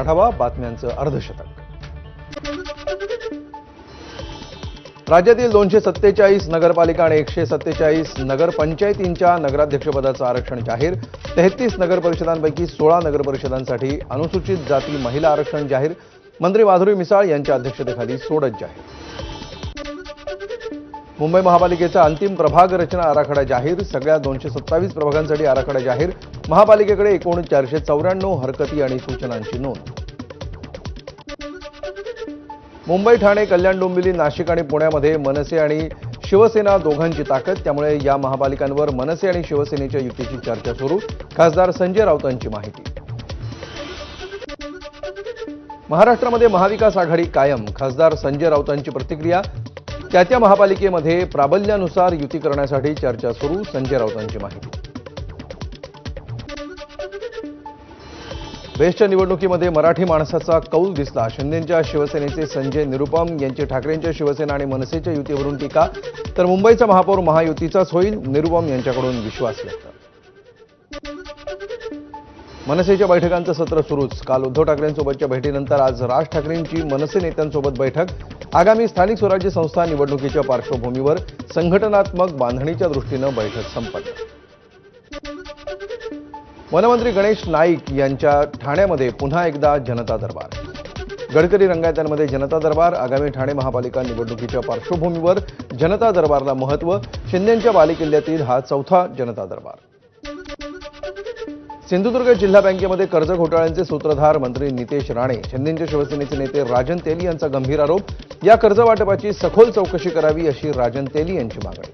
आढावा बातम्यांचं अर्धशतक. राज्यातील दोनशे सत्तेचाळीस नगरपालिका आणि एकशे सत्तेचाळीस नगरपंचायतींच्या नगराध्यक्षपदाचं आरक्षण जाहीर तेहतीस नगरपरिषदांपैकी सोळा नगरपरिषदांसाठी अनुसूचित जाती महिला आरक्षण जाहीर मंत्री माधुरी मिसाळ यांच्या अध्यक्षतेखाली सोडत जाहीर. मुंबई महापालिकेचा अंतिम प्रभाग रचना आराखडा जाहीर. सगळ्या दोनशे सत्तावीस प्रभागांसाठी आराखडा जाहीर. महापालिकेकडे एकूण चारशे चौऱ्याण्णव हरकती आणि सूचनांची नोंद. मुंबई ठाणे कल्याण डोंबिवली नाशिक आणि पुण्यामध्ये मनसे आणि शिवसेना दोघांची ताकद. त्यामुळे या महापालिकांवर मनसे आणि शिवसेनेच्या युतीची चर्चा सुरू. खासदार संजय राऊतांची माहिती. महाराष्ट्रामध्ये महाविकास आघाडी कायम. खासदार संजय राऊतांची प्रतिक्रिया त्या त्या महापालिकेमध्ये प्राबल्यानुसार युती करण्यासाठी चर्चा सुरू. संजय राऊतांची माहिती. बेस्टच्या निवडणुकीमध्ये मराठी माणसाचा कौल दिसला. शिंदेच्या शिवसेनेचे संजय निरुपम यांची ठाकरेंच्या शिवसेना आणि मनसेच्या युतीवरून टीका. तर मुंबईचा महापौर महायुतीचाच होईल निरुपम यांच्याकडून विश्वास व्यक्त. मनसेच्या बैठकांचं सत्र सुरूच. काल उद्धव ठाकरेंसोबतच्या भेटीनंतर आज राज ठाकरेंची मनसे नेत्यांसोबत बैठक. आगामी स्थानिक स्वराज्य संस्था निवडणुकीच्या पार्श्वभूमीवर संघटनात्मक बांधणीच्या दृष्टीनं बैठक संपन्न. वनमंत्री गणेश नाईक यांच्या ठाण्यामध्ये पुन्हा एकदा जनता दरबार. गडकरी रंगायतांमध्ये जनता दरबार आगामी ठाणे महापालिका निवडणुकीच्या पार्श्वभूमीवर जनता दरबारला महत्त्व शिंदेच्या बालेकिल्ल्यातील हा चौथा जनता दरबार. सिंधुदुर्ग जिल्हा बँकेमध्ये कर्ज घोटाळ्यांचे सूत्रधार मंत्री नितेश राणे शिंदेच्या शिवसेनेचे नेते राजन तेली यांचा गंभीर आरोप. या कर्ज वाटपाची सखोल चौकशी करावी अशी राजन तेली यांची मागणी.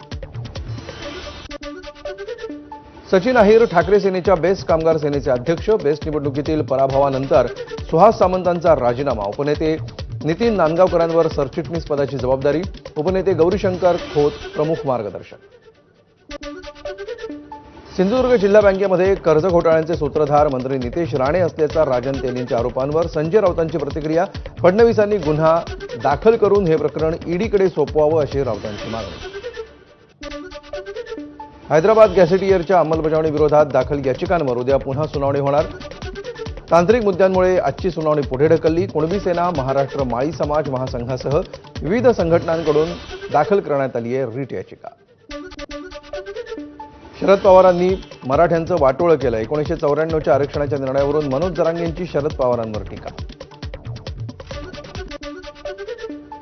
सचिन अहिर ठाकरे सेनेच्या बेस्ट कामगार सेनेचे अध्यक्ष. बेस्ट निवडणुकीतील पराभवानंतर सुहास सामंतांचा राजीनामा. उपनेते नितीन नांदगावकरांवर सरचिटणीस पदाची जबाबदारी. उपनेते गौरीशंकर खोत प्रमुख मार्गदर्शक सिंधुदुर्ग जिल्हा बँकेमध्ये कर्ज घोटाळ्यांचे सूत्रधार मंत्री नितेश राणे असल्याचा राजन तेलींच्या आरोपांवर संजय राऊतांची प्रतिक्रिया. फडणवीसांनी गुन्हा दाखल करून हे प्रकरण ईडीकडे सोपवावं अशी राऊतांची मागणी. हैदराबाद गॅसेटियरच्या अंमलबजावणी विरोधात दाखल याचिकांवर उद्या पुन्हा सुनावणी होणार. तांत्रिक मुद्द्यांमुळे आजची सुनावणी पुढे ढकलली. कुणबी सेना महाराष्ट्र माळी समाज महासंघासह विविध संघटनांकडून दाखल करण्यात आली आहे रीट याचिका. शरद पवारांनी मराठ्यांचं वाटोळं केलं. एकोणीसशे चौऱ्याण्णवच्या आरक्षणाच्या निर्णयावरून मनोज जरांगेंची शरद पवारांवर टीका.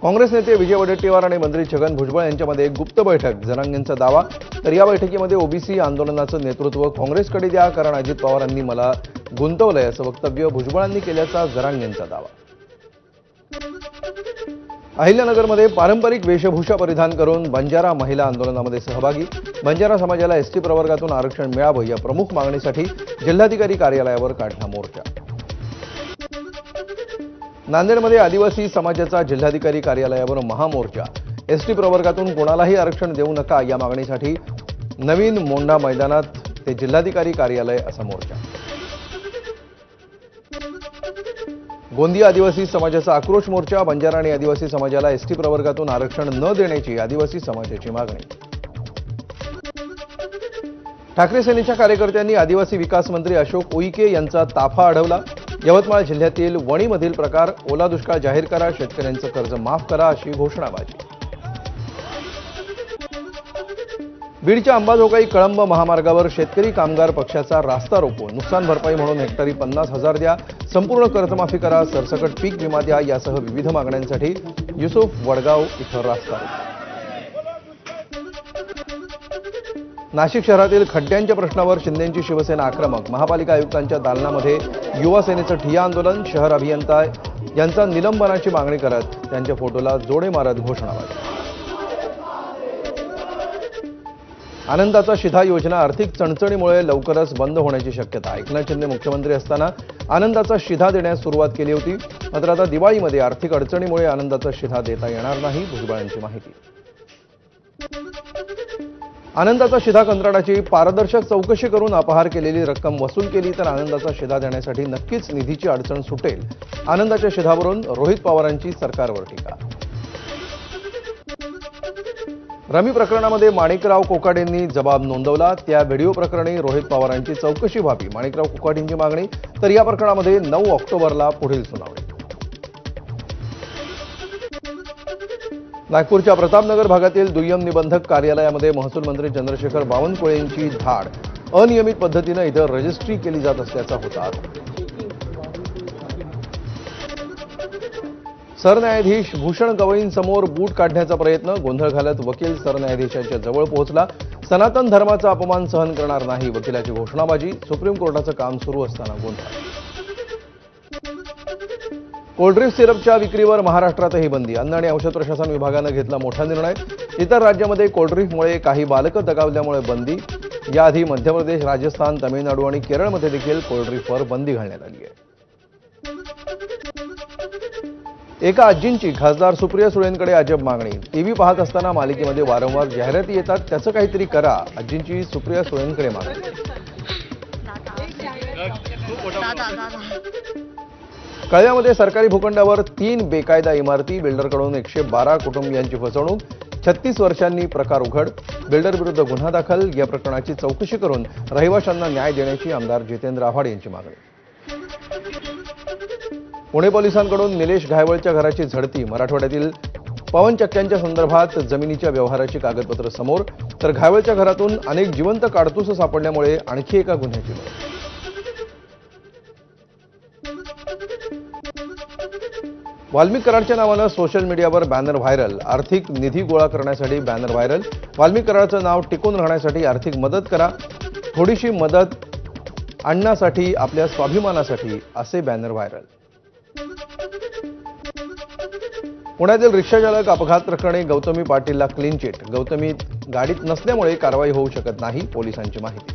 काँग्रेस नेते विजय वडेट्टीवार आणि मंत्री छगन भुजबळ यांच्यामध्ये एक गुप्त बैठक. जरांगेंचा दावा तर या बैठकीमध्ये ओबीसी आंदोलनाचं नेतृत्व काँग्रेसकडे द्या कारण अजित पवारांनी मला गुंतवलंय असं वक्तव्य भुजबळांनी केल्याचा जरांगेंचा दावा. अहिल्यानगरमध्ये पारंपरिक वेशभूषा परिधान करून बंजारा महिला आंदोलनामध्ये सहभागी. बंजारा समाजाला एसटी प्रवर्गातून आरक्षण मिळावं या प्रमुख मागणीसाठी जिल्हाधिकारी कार्यालयावर काढला मोर्चा. नांदेडमध्ये आदिवासी समाजाचा जिल्हाधिकारी कार्यालयावर महामोर्चा. एसटी प्रवर्गातून कोणालाही आरक्षण देऊ नका या मागणीसाठी नवीन मोंडा मैदानात ते जिल्हाधिकारी कार्यालय असा मोर्चा. गोंदिया आदिवासी समाजाचा आक्रोश मोर्चा बंजारा आणि आदिवासी समाजाला एसटी प्रवर्गातून आरक्षण न देण्याची आदिवासी समाजाची मागणी. ठाकरे सेनेच्या कार्यकर्त्यांनी आदिवासी विकास मंत्री अशोक उईके यांचा ताफा अडवला. यवतमाळ जिल्ह्यातील वणीमधील प्रकार ओला दुष्काळ जाहीर करा शेतकऱ्यांचं कर्ज माफ करा अशी घोषणाबाजी. बीडच्या अंबाजोगाई कळंब महामार्गावर शेतकरी कामगार पक्षाचा रास्ता रोको. नुकसान भरपाई म्हणून हेक्टरी पन्नास हजार द्या. संपूर्ण कर्जमाफी करा. सरसकट पीक विमा द्या. यासह विविध मागण्यांसाठी युसुफ वडगाव इथं रास्ता नाशिक शहरातील खड्ड्यांच्या प्रश्नावर शिंदेंची शिवसेना आक्रमक. महापालिका आयुक्तांच्या दालनामध्ये युवा सेनेचं ठिया आंदोलन. शहर अभियंता यांचा निलंबनाची मागणी करत त्यांच्या फोटोला जोडे मारत घोषणाबाजी. आनंदाचा शिधा योजना आर्थिक चणचणीमुळे लवकरच बंद होण्याची शक्यता. एकनाथ शिंदे मुख्यमंत्री असताना आनंदाचा शिधा देण्यास सुरुवात केली होती. मात्र आता दिवाळीमध्ये आर्थिक अडचणीमुळे आनंदाचा शिधा देता येणार नाही भुजबळांची माहिती. आनंदाचा शिधा कंत्राटाची पारदर्शक चौकशी करून अपहार केलेली रक्कम वसूल केली तर आनंदाचा शिधा देण्यासाठी नक्कीच निधीची अडचण सुटेल. आनंदाच्या शिधावरून रोहित पवारांची सरकारवर टीका. रमी प्रकरणामध्ये माणिकराव कोकाडेंनी जबाब नोंदवला. त्या व्हिडिओ प्रकरणी रोहित पवारांची चौकशी व्हावी. माणिकराव कोकाडेंची मागणी. तर या प्रकरणामध्ये नऊ ऑक्टोबरला पुढील सुनावणी. नागपूरच्या प्रतापनगर भागातील दुय्यम निबंधक कार्यालयामध्ये महसूल मंत्री चंद्रशेखर बावनकुळेंची धाड अनियमित पद्धतीनं इथं रजिस्ट्री केली जात असल्याचा होता सरन्यायाधीश भूषण गवईंसमोर बूट काढण्याचा प्रयत्न गोंधळ घालत वकील सरन्यायाधीशांच्या जवळ पोहोचला. सनातन धर्माचा अपमान सहन करणार नाही वकिलाची घोषणाबाजी. सुप्रीम कोर्टाचं काम सुरू असताना गोंधळ. कोल्ड्रिंक सिरपच्या विक्रीवर महाराष्ट्रातही बंदी. अन्न आणि औषध प्रशासन विभागानं घेतला मोठा निर्णय. इतर राज्यामध्ये कोल्ड्रिंकमुळे काही बालकं दगावल्यामुळे बंदी. याआधी मध्य प्रदेश राजस्थान तामिळनाडू आणि केरळमध्ये देखील कोल्ड्रिंकवर बंदी घालण्यात आली आहे. एका आजींची खासदार सुप्रिया सुळेंकडे अजब मागणी. टीव्ही पाहत असताना मालिकेमध्ये वारंवार जाहिराती येतात त्याचं काहीतरी करा आजींची सुप्रिया सुळेंकडे मागणी. कळव्यामध्ये सरकारी भूखंडावर तीन बेकायदा इमारती बिल्डरकडून एकशे बारा कुटुंबियांची फसवणूक छत्तीस वर्षांनी प्रकार उघड बिल्डर विरुद्ध गुन्हा दाखल या प्रकरणाची चौकशी करून रहिवाशांना न्याय देण्याची आमदार जितेंद्र आव्हाड यांची मागणी. पुणे पोलिसांकडून निलेश घायवळच्या घराची झडती. मराठवाड्यातील पवनचक्क्यांच्या संदर्भात जमिनीच्या व्यवहाराची कागदपत्र समोर. तर घायवळच्या घरातून अनेक जिवंत काडतुसं सापडल्यामुळे आणखी एका गुन्ह्याची नोंद. वाल्मिक कराडच्या नावानं सोशल मीडियावर बॅनर व्हायरल. आर्थिक निधी गोळा करण्यासाठी बॅनर व्हायरल. वाल्मिक कराडचं नाव टिकून राहण्यासाठी आर्थिक मदत करा. थोडीशी मदत आणण्यासाठी आपल्या स्वाभिमानासाठी असे बॅनर व्हायरल. पुण्यातील रिक्षाचालक अपघात प्रकरणी गौतमी पाटीलला क्लीन चिट गौतमी गाडीत नसल्यामुळे कारवाई होऊ शकत नाही पोलिसांची माहिती.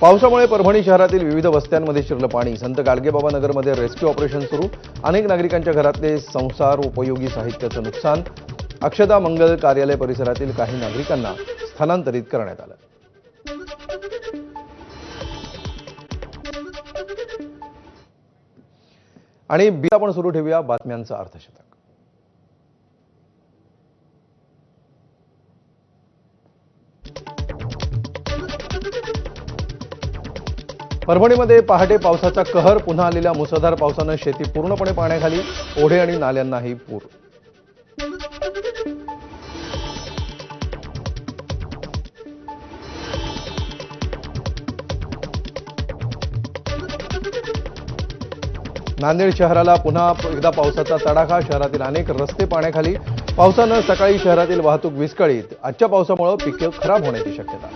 पावसामुळे परभणी शहरातील विविध वस्त्यांमध्ये शिरलं पाणी. संत गाडगेबाबा नगरमध्ये रेस्क्यू ऑपरेशन सुरू. अनेक नागरिकांच्या घरातले संसार उपयोगी साहित्याचं नुकसान. अक्षदा मंगल कार्यालय परिसरातील काही नागरिकांना स्थलांतरित करण्यात आलं. आणि बी आपण सुरू ठेवूया बातम्यांचं अर्थशतक. परभणीमध्ये पहाटे पावसाचा कहर पुन्हा आलेल्या मुसळधार पावसानं शेती पूर्णपणे पाण्याखाली ओढे आणि नाल्यांनाही पूर. नांदेड शहराला पुन्हा एकदा पावसाचा तडाखा. शहरातील अनेक रस्ते पाण्याखाली. पावसानं सकाळी शहरातील वाहतूक विस्कळीत. आजच्या पावसामुळे पिके खराब होण्याची शक्यता.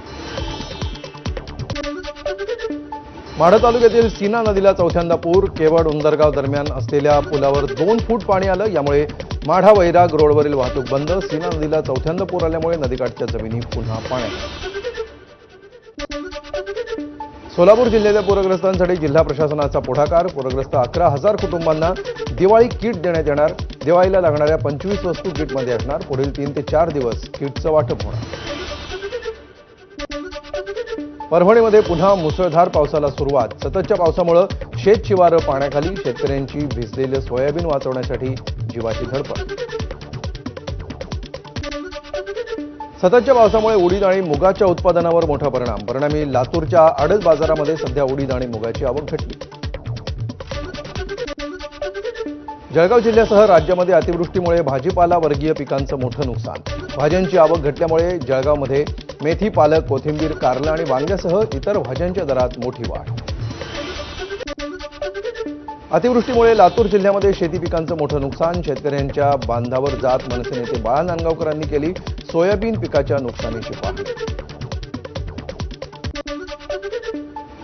माढा तालुक्यातील सीना नदीला चौथ्यांदा पूर. केवळ उंदरगाव दरम्यान असलेल्या पुलावर दोन फूट पाणी आलं. यामुळे माढा वैराग रोडवरील वाहतूक बंद. सीना नदीला चौथ्यांदा पूर आल्यामुळे नदीकाठच्या जमिनी पुन्हा पाण्यात सोलापूर जिल्ह्याच्या पूरग्रस्तांसाठी जिल्हा प्रशासनाचा पुढाकार. पूरग्रस्त अकरा हजार कुटुंबांना दिवाळी किट देण्यात येणार. दिवाळीला लागणाऱ्या पंचवीस वस्तू किटमध्ये असणार. पुढील तीन ते चार दिवस किटचं वाटप होणार. परभणीमध्ये पुन्हा मुसळधार पावसाला सुरुवात. सततच्या पावसामुळं शेत शिवारं पाण्याखाली शेतकऱ्यांची भिजलेलं सोयाबीन वाचवण्यासाठी जीवाची धडपड. सततच्या पावसामुळे उडीद आणि मुगाच्या उत्पादनावर मोठा परिणाम. परिणामी लातूरच्या आडत बाजारामध्ये सध्या उडीद आणि मुगाची आवक घटली. जळगाव जिल्ह्यासह राज्यामध्ये अतिवृष्टीमुळे भाजीपाला वर्गीय पिकांचं मोठं नुकसान. भाज्यांची आवक घटल्यामुळे जळगावमध्ये मेथी पालक कोथिंबीर कारलं आणि वांग्यासह इतर भाज्यांच्या दरात मोठी वाढ. अतिवृष्टीमुळे लातूर जिल्ह्यामध्ये शेती पिकांचं मोठं नुकसान. शेतकऱ्यांच्या बांधावर जात मनसे नेते बाळा नांदगावकरांनी केली. सोयाबीन पिकाच्या नुकसानीची पाहणी.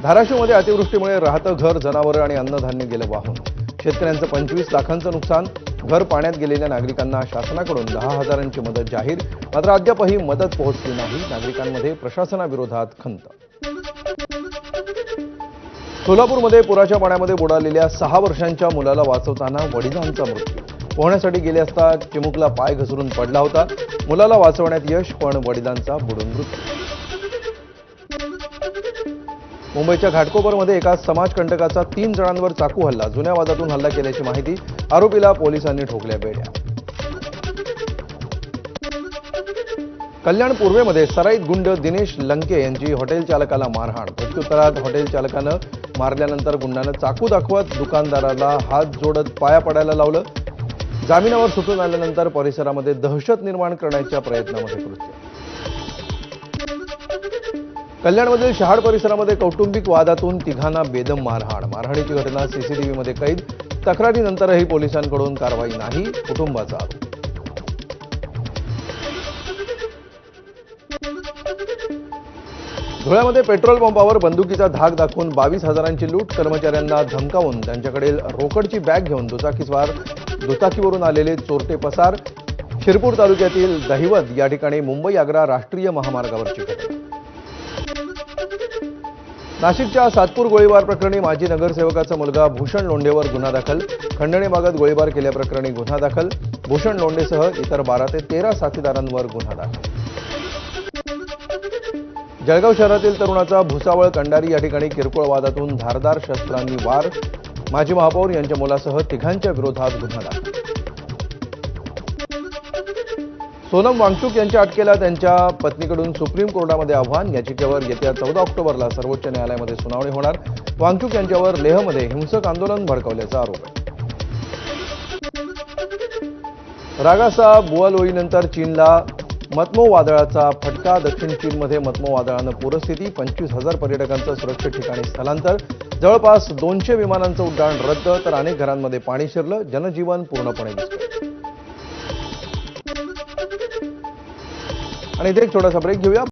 धाराशिवमध्ये अतिवृष्टीमुळे राहतं घर जनावरं आणि अन्नधान्य गेलं वाहून. शेतकऱ्यांचं पंचवीस लाखांचं नुकसान घर पाण्यात गेलेल्या नागरिकांना शासनाकडून दहा हजारांची मदत जाहीर मात्र अद्यापही मदत पोहोचली नाही नागरिकांमध्ये प्रशासनाविरोधात खंत. सोलापूरमध्ये पुराच्या पाण्यामध्ये बुडालेल्या सहा वर्षांच्या मुलाला वाचवताना वडिलांचा मृत्यू. पोहण्यासाठी गेले असता चिमुकला पाय घसरून पडला होता. मुलाला वाचवण्यात यश पण वडिलांचा बुडून मृत्यू. मुंबईच्या घाटकोपरमध्ये एका समाजकंटकाचा तीन जणांवर चाकू हल्ला. जुन्या वादातून हल्ला केल्याची माहिती आरोपीला पोलिसांनी ठोकल्या बेड्या. कल्याण पूर्वेमध्ये सराईत गुंड दिनेश लंके यांची हॉटेल चालकाला मारहाण. प्रत्युत्तरात हॉटेल चालकानं मारल्यानंतर गुंडानं चाकू दाखवत दुकानदाराला हात जोडत पाया पडायला लावलं. जामिनावर सुटून आल्यानंतर परिसरामध्ये दहशत निर्माण करण्याच्या प्रयत्नामध्ये कृत्य कल्याणमधील शहाड परिसरामध्ये कौटुंबिक वादातून तिघांना बेदम मारहाण. मारहाणीची घटना सीसीटीव्हीमध्ये कैद. तक्रारीनंतरही पोलिसांकडून कारवाई नाही कुटुंबाचा आरोप. धुळ्यामध्ये पेट्रोल पंपावर बंदुकीचा धाक दाखवून बावीस हजारांची लूट कर्मचाऱ्यांना धमकावून त्यांच्याकडील रोकडची बॅग घेऊन दुचाकीस्वार दुचाकीवरून आलेले चोरटे पसार शिरपूर तालुक्यातील दहिवत या ठिकाणी मुंबई आग्रा राष्ट्रीय महामार्गावरची घटना नाशिकच्या सातपूर गोळीबार प्रकरणी माजी नगरसेवकाचा मुलगा भूषण लोंढेवर गुन्हा दाखल. खंडणीबागत गोळीबार केल्याप्रकरणी गुन्हा दाखल. भूषण लोंढेसह इतर बारा ते तेरा साथीदारांवर गुन्हा दाखल. जळगाव शहरातील तरुणाचा भुसावळ कंडारी या ठिकाणी किरकोळ वादातून धारदार शस्त्रांनी वार. माजी महापौर यांच्या मुलासह तिघांच्या विरोधात गुन्हा दाखल. सोनम वांगचूक यांच्या अटकेला त्यांच्या पत्नीकडून सुप्रीम कोर्टामध्ये आव्हान याचिकेवर येत्या चौदा ऑक्टोबरला सर्वोच्च न्यायालयामध्ये सुनावणी होणार. वांगचूक यांच्यावर लेहमध्ये हिंसक आंदोलन भडकवल्याचा आरोप. आहे रागासा बुआलोईनंतर चीनला मतमो वादळाचा फटका. दक्षिण चीनमध्ये मतमो वादळानं पूरस्थिती पंचवीस हजार पर्यटकांचं सुरक्षित ठिकाणी स्थलांतर. जवळपास दोनशे विमानांचं उड्डाण रद्द तर अनेक घरांमध्ये पाणी शिरलं जनजीवन पूर्णपणे आणि इथे एक छोटासा ब्रेक घेऊया.